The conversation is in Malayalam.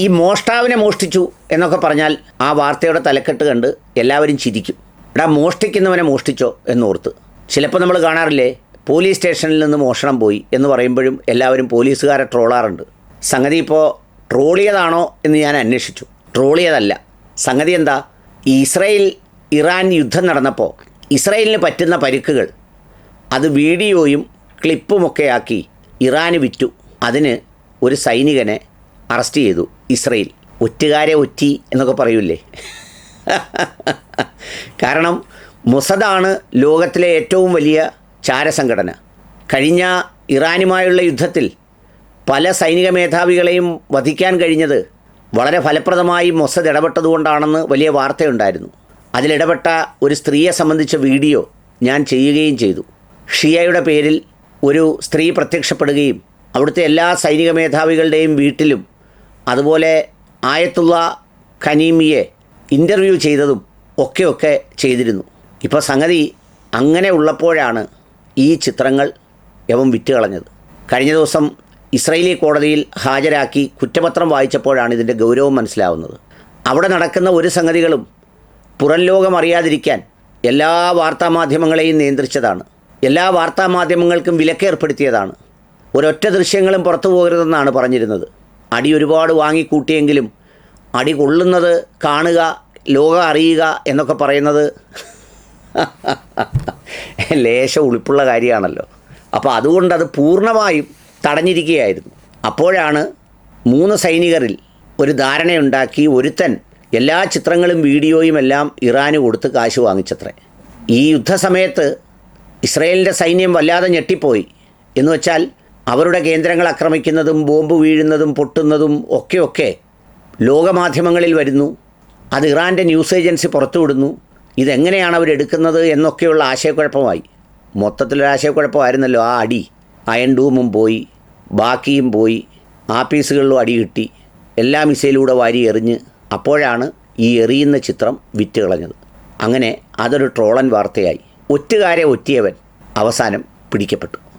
ഈ മോഷ്ടാവിനെ മോഷ്ടിച്ചു എന്നൊക്കെ പറഞ്ഞാൽ ആ വാർത്തയുടെ തലക്കെട്ട് കണ്ട് എല്ലാവരും ചിരിക്കും. എടാ മോഷ്ടിക്കുന്നവനെ മോഷ്ടിച്ചോ എന്നോർത്ത്. ചിലപ്പോൾ നമ്മൾ കാണാറില്ലേ പോലീസ് സ്റ്റേഷനിൽ നിന്ന് മോഷണം പോയി എന്ന് പറയുമ്പോഴും എല്ലാവരും പോലീസുകാരെ ട്രോളാറുണ്ട്. സംഗതി ഇപ്പോൾ ട്രോളിയതാണോ എന്ന് ഞാൻ അന്വേഷിച്ചു. ട്രോളിയതല്ല. സംഗതി എന്താ? ഇസ്രയേൽ ഇറാൻ യുദ്ധം നടന്നപ്പോൾ ഇസ്രയേലിന് പറ്റുന്ന പരുക്കുകൾ അത് വീഡിയോയും ക്ലിപ്പുമൊക്കെ ആക്കി ഇറാന് വിറ്റു. അതിന് ഒരു സൈനികനെ അറസ്റ്റ് ചെയ്തു. ഇസ്രയേൽ. ഒറ്റുകാരെ ഒറ്റി എന്നൊക്കെ പറയൂലേ? കാരണം മൊസദാണ് ലോകത്തിലെ ഏറ്റവും വലിയ ചാരസംഘടന. കഴിഞ്ഞ ഇറാനുമായുള്ള യുദ്ധത്തിൽ പല സൈനിക മേധാവികളെയും വധിക്കാൻ കഴിഞ്ഞത് വളരെ ഫലപ്രദമായി മൊസദ് ഇടപെട്ടതുകൊണ്ടാണെന്ന് വലിയ വാർത്തയുണ്ടായിരുന്നു. അതിലിടപെട്ട ഒരു സ്ത്രീയെ സംബന്ധിച്ച വീഡിയോ ഞാൻ ചെയ്യുകയും ചെയ്തു. ഷിയയുടെ പേരിൽ ഒരു സ്ത്രീ പ്രത്യക്ഷപ്പെടുകയും അവിടുത്തെ എല്ലാ സൈനിക മേധാവികളുടെയും വീട്ടിലും അതുപോലെ ആയത്തുള്ള ഖനീമിയെ ഇന്റർവ്യൂ ചെയ്തതും ഒക്കെ ഒക്കെ ചെയ്തിരുന്നു. ഇപ്പോൾ സംഗതി അങ്ങനെ ഉള്ളപ്പോഴാണ് ഈ ചിത്രങ്ങൾ യവം വിറ്റ് കളഞ്ഞത് കഴിഞ്ഞ ദിവസം ഇസ്രയേലി കോടതിയിൽ ഹാജരാക്കി കുറ്റപത്രം വായിച്ചപ്പോഴാണ് ഇതിന്റെ ഗൗരവം മനസ്സിലാവുന്നത്. അവിടെ നടക്കുന്ന ഒരു സംഗതികളും പുറം ലോകം അറിയാതിരിക്കാൻ എല്ലാ വാർത്താമാധ്യമങ്ങളെയും നിയന്ത്രിച്ചതാണ്. എല്ലാ വാർത്താമാധ്യമങ്ങൾക്കും വിലക്കേർപ്പെടുത്തിയതാണ്. ഒരൊറ്റ ദൃശ്യങ്ങളും പുറത്തു പോകരുതെന്നാണ് പറഞ്ഞിരുന്നത്. അടി ഒരുപാട് വാങ്ങിക്കൂട്ടിയെങ്കിലും അടി കൊള്ളുന്നത് കാണുക ലോകം അറിയുക എന്നൊക്കെ പറയുന്നത് ലേശം ഉളിപ്പുള്ള കാര്യമാണല്ലോ. അപ്പോൾ അതുകൊണ്ട് അത് പൂർണമായും തടഞ്ഞിരിക്കുകയായിരുന്നു. അപ്പോഴാണ് മൂന്ന് സൈനികരിൽ ഒരു ധാരണയുണ്ടാക്കി ഒരുത്തൻ എല്ലാ ചിത്രങ്ങളും വീഡിയോയും എല്ലാം ഇറാന് കൊടുത്ത് കാശ് വാങ്ങിച്ചത്രേ. ഈ യുദ്ധസമയത്ത് ഇസ്രയേലിന്റെ സൈന്യം വല്ലാതെ ഞെട്ടിപ്പോയി. എന്ന് വെച്ചാൽ അവരുടെ കേന്ദ്രങ്ങൾ ആക്രമിക്കുന്നതും ബോംബ് വീഴുന്നതും പൊട്ടുന്നതും ഒക്കെയൊക്കെ ഒക്കെ ലോകമാധ്യമങ്ങളിൽ വരുന്നു. അത് ഇറാന്റെ ന്യൂസ് ഏജൻസി പുറത്തുവിടുന്നു. ഇതെങ്ങനെയാണ് അവരെടുക്കുന്നത് എന്നൊക്കെയുള്ള ആശയക്കുഴപ്പമായി. മൊത്തത്തിലൊരു ആശയക്കുഴപ്പമായിരുന്നല്ലോ ആ അടി. അയൺ ഡൂമും പോയി ബാക്കിയും പോയി ആപ്പീസുകളിലും അടി കിട്ടി. എല്ലാ മിസൈലൂടെ വാരി എറിഞ്ഞ് അപ്പോഴാണ് ഈ എറിയുന്ന ചിത്രം വിറ്റ് കളഞ്ഞത് അങ്ങനെ അതൊരു ട്രോളൻ വാർത്തയായി. ഒറ്റുകാരെ ഒറ്റിയവൻ അവസാനം പിടിക്കപ്പെട്ടു.